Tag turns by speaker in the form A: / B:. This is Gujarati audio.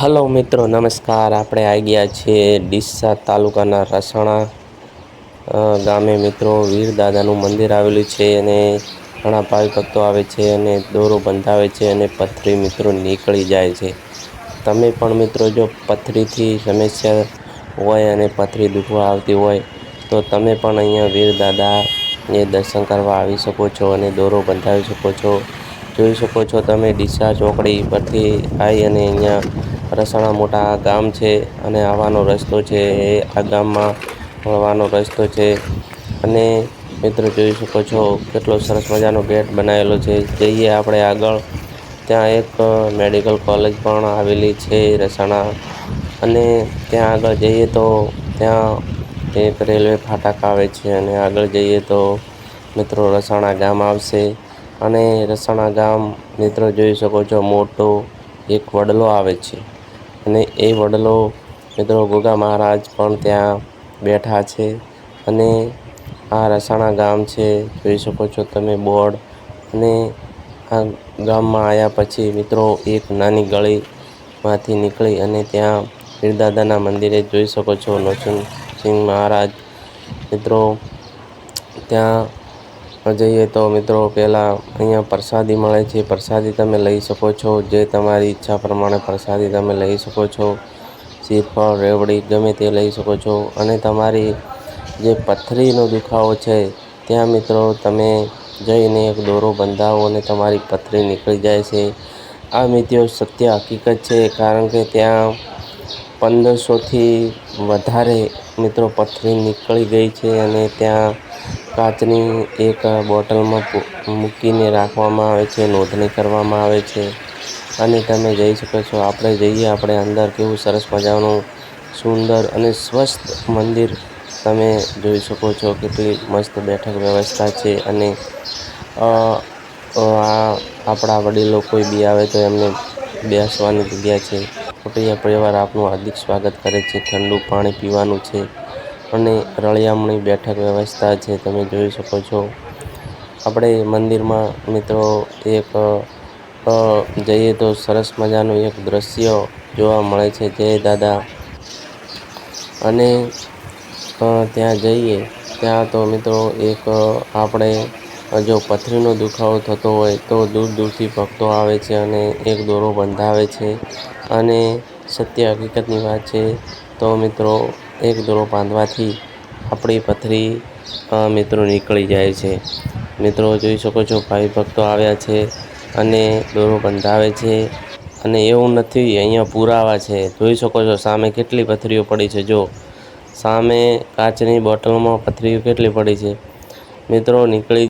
A: હલો મિત્રો, નમસ્કાર. આપણે આવી ગયા છીએ ડીસા તાલુકાના રસાણા ગામે મિત્રો. વીર દાદાનું મંદિર આવેલું છે અને ઘણા ભાવિ ભક્તો આવે છે અને દોરો બંધાવે છે અને પથરી મિત્રો નીકળી જાય છે. તમે પણ મિત્રો જો પથરીથી સમસ્યા હોય અને પથરી દુખવા આવતી હોય, તો તમે પણ અહીંયા વીર દાદાને દર્શન કરવા આવી શકો છો અને દોરો બંધાવી શકો છો. જોઈ શકો છો તમે ડીસા ચોકડી પરથી આવી અને અહીંયા રસાણા મોટા ગામ છે અને આવવાનો રસ્તો છે એ આ ગામમાં મળવાનો રસ્તો છે. અને મિત્રો જોઈ શકો છો કેટલો સરસ મજાનો ગેટ બનાવેલો છે. જઈએ આપણે આગળ. ત્યાં એક મેડિકલ કોલેજ પણ આવેલી છે રસાણા. અને ત્યાં આગળ જઈએ તો ત્યાં એક રેલવે ફાટક આવે છે અને આગળ જઈએ તો મિત્રો રસાણા ગામ આવશે. અને રસાણા ગામ મિત્રો જોઈ શકો છો મોટો એક વડલો આવે છે. અને એ વડલો મિત્રો ગોગા મહારાજ પણ ત્યાં બેઠા છે. અને આ રસાણા ગામ છે, જોઈ શકો છો તમે બોર્ડ. અને આ ગામમાં આવ્યા પછી મિત્રો એક નાની ગળીમાંથી નીકળી અને ત્યાં પીરદાદાના મંદિરે જોઈ શકો છો નરસિંહ મહારાજ. મિત્રો, ત્યાં જઈએ તો મિત્રો પહેલાં અહીંયા પ્રસાદી મળે છે. પ્રસાદી તમે લઈ શકો છો. જે તમારી ઈચ્છા પ્રમાણે પ્રસાદી તમે લઈ શકો છો. શ્રીફળ રેવડી ગમે તે લઈ શકો છો. અને તમારી જે પથરીનો દુખાવો છે, ત્યાં મિત્રો તમે જઈને એક દોરો બંધાવો અને તમારી પથરી નીકળી જાય છે. આ મિત્રો સત્ય હકીકત છે, કારણ કે ત્યાં પંદરસોથી વધારે મિત્રો પથરી નીકળી ગઈ છે અને ત્યાં કાચની એક બોટલમાં મૂકીને રાખવામાં આવે છે, નોંધણી કરવામાં આવે છે. અને તમે જઈ શકો છો. આપણે જઈએ, આપણે અંદર કેવું સરસ મજાનું સુંદર અને સ્વસ્થ મંદિર તમે જોઈ શકો છો. કેટલી મસ્ત બેઠક વ્યવસ્થા છે અને આ આપણા વડીલો કોઈ બી આવે તો એમને બેસવાની જગ્યા છે. કુટુંબ પરિવાર આપનું હાર્દિક સ્વાગત કરે છે. ઠંડુ પાણી પીવાનું છે. અને રળિયામણી બેઠક વ્યવસ્થા છે, તમે જોઈ શકો છો. આપણે મંદિરમાં મિત્રો એક જઈએ તો સરસ મજાનું એક દૃશ્ય જોવા મળે છે, જય દાદા. અને ત્યાં જઈએ, ત્યાં તો મિત્રો એક આપણે જો પથરીનો દુખાવો થતો હોય તો દૂર દૂરથી ભક્તો આવે છે અને એક દોરો બંધાવે છે. અને સત્ય હકીકતની વાત છે, તો મિત્રો એક દોરો બાંધવાથી આપણી પથરી મિત્રો નીકળી જાય છે. મિત્રો જોઈ શકો છો ભાઈ ભક્તો આવ્યા છે અને દોરો બંધાવે છે અને એવું નથી, અહીંયા પુરાવા છે. જોઈ શકો છો, સામે કેટલી પથરીઓ પડી છે. જો, સામે કાચની બોટલમાં પથરીઓ કેટલી પડી છે. મિત્રો નીકળી